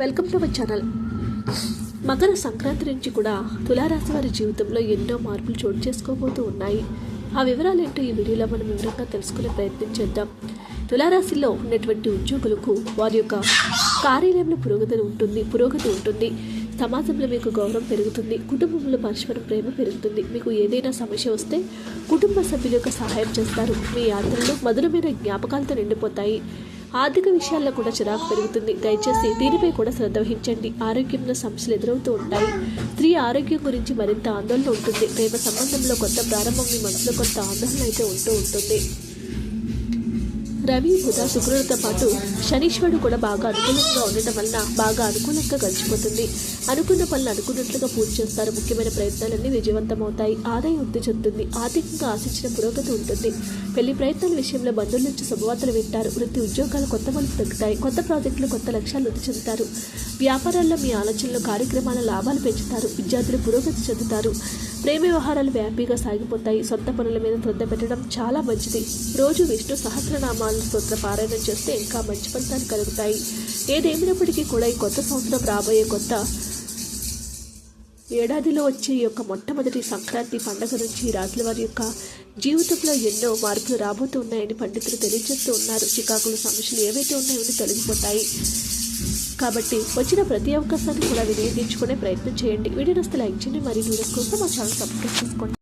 Welcome to our channel. Makar Sankranti నుంచి కూడా తులారాశి వారి జీవితంలో ఎన్నో మార్పులు చోటు చేసుకోబోతూ ఉన్నాయి. ఆ వివరాలు ఏంటో ఈ వీడియోలో మనం వివరంగా తెలుసుకునే ప్రయత్నం చేద్దాం. తులారాశిలో ఉన్నటువంటి ఉద్యోగులకు వారి యొక్క కార్యాలయంలో పురోగతి ఉంటుంది పురోగతి ఉంటుంది. సమాజంలో మీకు గౌరవం పెరుగుతుంది కుటుంబంలో పరస్పరం ప్రేమ పెరుగుతుంది. మీకు ఏదైనా సమస్య వస్తే కుటుంబ సభ్యుల యొక్క సహాయం చేస్తారు. మీ యాత్రలు మధురమైన జ్ఞాపకాలతో నిండిపోతాయి. ఆర్థిక విషయాల్లో కూడా చిరాకు పెరుగుతుంది. దయచేసి దీనిపై కూడా శ్రద్ధ వహించండి. ఆరోగ్యంలో సమస్యలు ఎదురవుతూ ఉంటాయి. స్త్రీ ఆరోగ్యం గురించి మరింత ఆందోళన ఉంటుంది. ప్రేమ సంబంధంలో కొత్త ప్రారంభం మీ మనసులో కొంత ఆందోళన అయితే ఉంటూ ఉంటుంది. రవి బుధ శుక్రులతో పాటు శనీశ్వరుడు కూడా బాగా అనుకూలంగా ఉండటం వలన బాగా అనుకూలంగా గడిచిపోతుంది. అనుకున్న పనులు అనుకున్నట్లుగా పూర్తి చేస్తారు. ముఖ్యమైన ప్రయత్నాలన్నీ విజయవంతమవుతాయి. ఆదాయం వృద్ధి చెందుతుంది. ఆర్థికంగా ఆశించిన పురోగతి ఉంటుంది. పెళ్ళి ప్రయత్నాల విషయంలో బంధువుల నుంచి శుభవార్తలు వింటారు. వృత్తి ఉద్యోగాలు కొత్త మలుపు తగ్గుతాయి. కొత్త ప్రాజెక్టులు కొత్త లక్ష్యాలు వృద్ధి చెందుతారు. వ్యాపారాల్లో మీ ఆలోచనలు కార్యక్రమాల లాభాలు పెంచుతారు. విద్యార్థులు పురోగతి చెందుతారు. ప్రేమ వ్యవహారాలు వ్యాపీగా సాగిపోతాయి. సొంత పనుల మీద శ్రద్ధ పెట్టడం చాలా మంచిది. రోజు విష్ణు సహస్రనామాలను స్తోత్ర పారాయణం చేస్తే ఇంకా మంచి ఫలితాలు కలుగుతాయి. ఏదేమైనప్పటికీ కూడా ఈ కొత్త సంవత్సరం రాబోయే కొత్త ఏడాదిలో వచ్చే యొక్క మొట్టమొదటి సంక్రాంతి పండుగ నుంచి ఈ రాజుల వారి యొక్క జీవితంలో ఎన్నో మార్పులు రాబోతున్నాయని పండితులు తెలియజేస్తూ ఉన్నారు. చికాకుల సమస్యలు ఏవైతే ఉన్నాయో తొలగిపోతాయి. కాబట్టి వచ్చిన ప్రతి అవకాశాన్ని కూడా వినియోగించుకునే ప్రయత్నం చేయండి. వీడియో నస్తే లైక్ చేయండి. మరియు వీడియోస్ కోసం మా ఛానల్ సబ్స్క్రైబ్ చేసుకోండి.